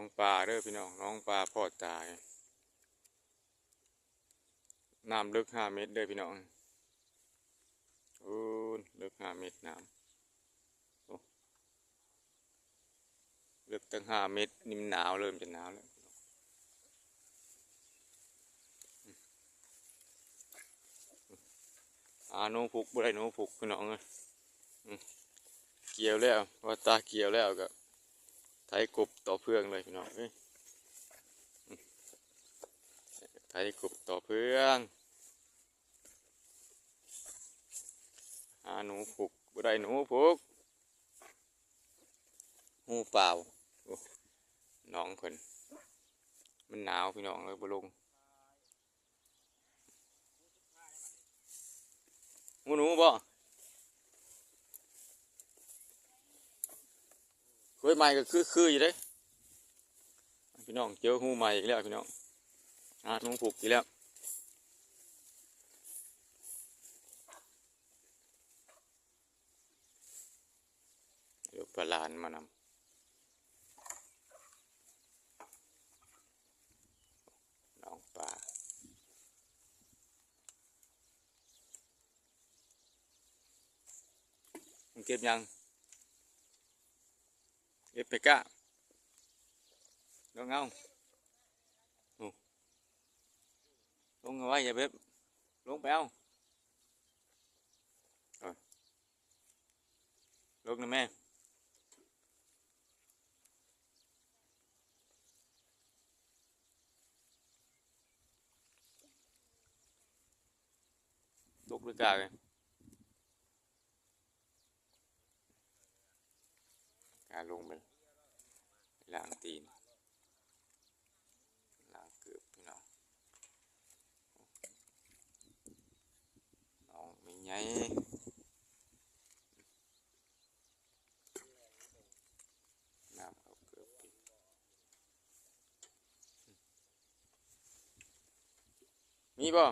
องปลาเด้อพี่น้องน้องปลาพ่อตายน้ำลึกห้าเมตรเด้อพี่น้องโอ้ลึกห้าเมตรน้ำลึกตั้งห้าเมตรนี่มหนาวเริ่มจะหนาวแล้วอาโนผูกบ่ได้โนผูกพี่น้องเอ้ยอืมเกี่ยวแล้วว่าตาเกี่ยวแล้วก็ ไถกบต่อเพื่องเลยพี่น้องเอ้ยอืมไถกบต่อเพื่องหาหนูผูกบ่ได้หนูผูกหูเปล่าน้องเพิ่นมันหนาวพี่น้องเลยบ่ลงหูหนูบ่ เคยใหม่ก็คือคืออยู่เด้พี่น้องเจอหูใหม่อีกแล้วพี่น้องหาหนูผูกอีกแล้วเดี๋ยวปลาลานมานำน้องปลาเก็บยัง เก็บไปกะลงเอาโอ้ลงเอาไว้อย่าลงไปเอาเอาลงนะแม่ตกหรือกาเลยกาลงไปล้างตีนล้างเกือบพี่น้องน้องไม่ไงน้ำเขาเกือบปิดมีบ่